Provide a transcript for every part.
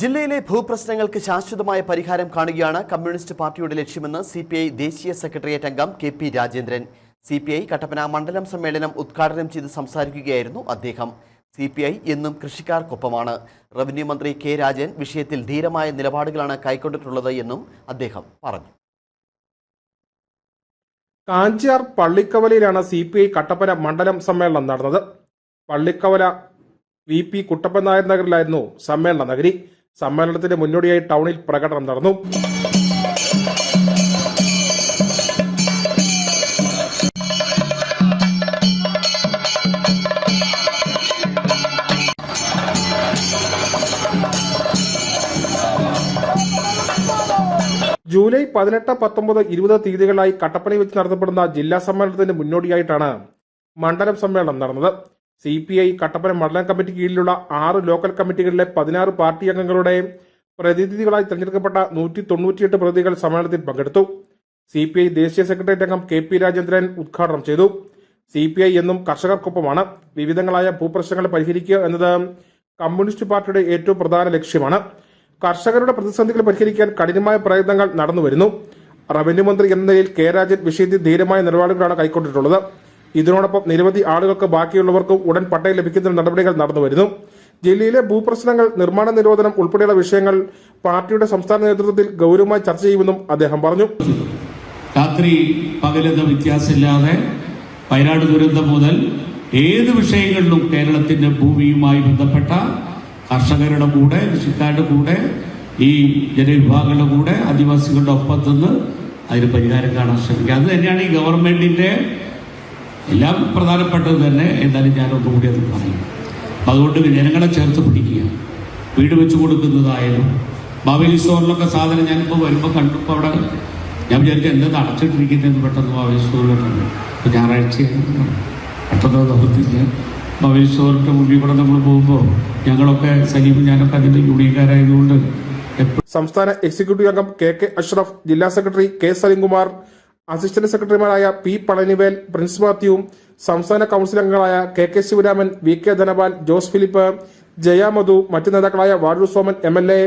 ജില്ലയിലെ ഭൂപ്രശ്നങ്ങൾക്ക് ശാശ്വതമായ പരിഹാരം കാണുകയാണ് കമ്മ്യൂണിസ്റ്റ് പാർട്ടിയുടെ ലക്ഷ്യമെന്ന് സി പി ഐ ദേശീയ സെക്രട്ടേറിയറ്റ് അംഗം K P Rajendran. C P I Kattappana മണ്ഡലം സമ്മേളനം ഉദ്ഘാടനം ചെയ്ത് സംസാരിക്കുകയായിരുന്നു അദ്ദേഹം. സി പി ഐ എന്നും കൃഷിക്കാർക്കൊപ്പമാണ്. റവന്യൂ മന്ത്രി കെ രാജൻ വിഷയത്തിൽ ധീരമായ നിലപാടുകളാണ് കൈക്കൊണ്ടിട്ടുള്ളത് എന്നും അദ്ദേഹം പറഞ്ഞു. കാഞ്ചിയാർ പള്ളിക്കവലയിലാണ് സി പി ഐ കട്ടപ്പന മണ്ഡലം സമ്മേളനം നടന്നത്. പള്ളിക്കവല വി പി കുട്ടപ്പൻ നായർ നഗറിലായിരുന്നു സമ്മേളന നഗരി. സമ്മേളനത്തിന് മുന്നോടിയായി ടൗണിൽ പ്രകടനം നടന്നു. ജൂലൈ പതിനെട്ട് പത്തൊമ്പത് ഇരുപത് തീയതികളായി കട്ടപ്പനയിൽ വെച്ച് നടത്തപ്പെടുന്ന ജില്ലാ സമ്മേളനത്തിന് മുന്നോടിയായിട്ടാണ് മണ്ഡലം സമ്മേളനം നടന്നത്. സി പി ഐ കട്ടപ്പന മണ്ഡലം കമ്മിറ്റി കീഴിലുള്ള ആറ് ലോക്കൽ കമ്മിറ്റികളിലെ പതിനാറ് പാർട്ടി അംഗങ്ങളുടെ പ്രതിനിധികളായി തെരഞ്ഞെടുക്കപ്പെട്ട നൂറ്റി തൊണ്ണൂറ്റിയെട്ട് പ്രതിനിധികൾ സമ്മേളനത്തിൽ പങ്കെടുത്തു. സി പി ഐ ദേശീയ സെക്രട്ടേറിയറ്റ് അംഗം കെ പി രാജേന്ദ്രൻ ഉദ്ഘാടനം ചെയ്തു. സി പി ഐ എന്നും കർഷകർക്കൊപ്പമാണ്. വിവിധങ്ങളായ ഭൂപ്രശ്നങ്ങൾ പരിഹരിക്കുക എന്നത് കമ്മ്യൂണിസ്റ്റ് പാർട്ടിയുടെ ഏറ്റവും പ്രധാന ലക്ഷ്യമാണ്. കർഷകരുടെ പ്രതിസന്ധികൾ പരിഹരിക്കാൻ കഠിനമായ പ്രയത്നങ്ങൾ നടന്നുവരുന്നു. റവന്യൂ മന്ത്രി എന്ന നിലയിൽ കെ രാജൻ വിഷയത്തിൽ ധീരമായ നിലപാടുകളാണ് കൈക്കൊണ്ടിട്ടുള്ളത്. ഇതിനോടൊപ്പം നിരവധി ആളുകൾക്ക് ബാക്കിയുള്ളവർക്കും ഉടൻ പട്ടയം ലഭിക്കുന്ന നടപടികൾ നടന്നുവരുന്നു ജില്ലയിലെ ഭൂപ്രശ്നങ്ങൾ നിർമ്മാണ നിരോധനം ഉൾപ്പെടെയുള്ള വിഷയങ്ങൾ പാർട്ടിയുടെ സംസ്ഥാന നേതൃത്വത്തിൽ ഗൗരവമായി ചർച്ച ചെയ്യുമെന്നും അദ്ദേഹം പറഞ്ഞു. രാത്രി പകലെന്ന വ്യത്യാസമില്ലാതെ വയനാട് ദുരന്തം മുതൽ ഏത് വിഷയങ്ങളിലും കേരളത്തിന്റെ ഭൂമിയുമായി ബന്ധപ്പെട്ട കർഷകരുടെ കൂടെ കൃഷിക്കാരുടെ കൂടെ ഈ ജനവിഭാഗങ്ങളുടെ കൂടെ ആദിവാസികളുടെ ഒപ്പത്തുനിന്ന് നിന്ന് അതിന് പരിഹാരം കാണാൻ ശ്രമിക്കുക. അത് തന്നെയാണ് ഈ ഗവൺമെന്റിന്റെ എല്ലാം പ്രധാനപ്പെട്ടത് തന്നെ എന്നാലും ഞാൻ ഒന്നുകൂടി അത് പറയും. അതുകൊണ്ട് ജനങ്ങളെ ചേർത്ത് പിടിക്കുക വീട് വെച്ച് കൊടുക്കുന്നതായാലും മാവേലി സ്റ്റോറിലൊക്കെ സാധനം ഞാനിപ്പോൾ വരുമ്പോൾ കണ്ടപ്പോൾ അവിടെ ഞാൻ വിചാരിച്ചു എന്തെന്ന് അടച്ചിട്ടിരിക്കുന്നതെന്ന് പെട്ടെന്ന് മാവേലി സ്റ്റോറിലോട്ടുണ്ട് അപ്പോൾ ഞായറാഴ്ചയാണ് പെട്ടെന്ന് നിവർത്തിച്ച് മാവേലി സ്റ്റോറിന്റെ മുമ്പിൽ കൂടെ നമ്മൾ പോകുമ്പോൾ ഞങ്ങളൊക്കെ സലീം ഞാനൊക്കെ അതിന്റെ യൂണിയൻകാരായതുകൊണ്ട് സംസ്ഥാന എക്സിക്യൂട്ടീവ് അംഗം കെ കെ അഷ്റഫ് ജില്ലാ സെക്രട്ടറി കെ സലിംകുമാർ അസിസ്റ്റന്റ് സെക്രട്ടറിമാരായ പി പളനിവേൽ പ്രിൻസ് മാത്യു സംസ്ഥാന കൌൺസിൽ അംഗങ്ങളായ K K Sivaraman V K Dhanapal Jose Philip Jaya Madhu മറ്റു നേതാക്കളായ Vazhoor Soman M L A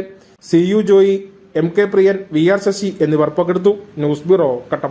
C U Joy M K Priyan V R Sasi എന്നിവർ പങ്കെടുത്തു. News bureau Kattappana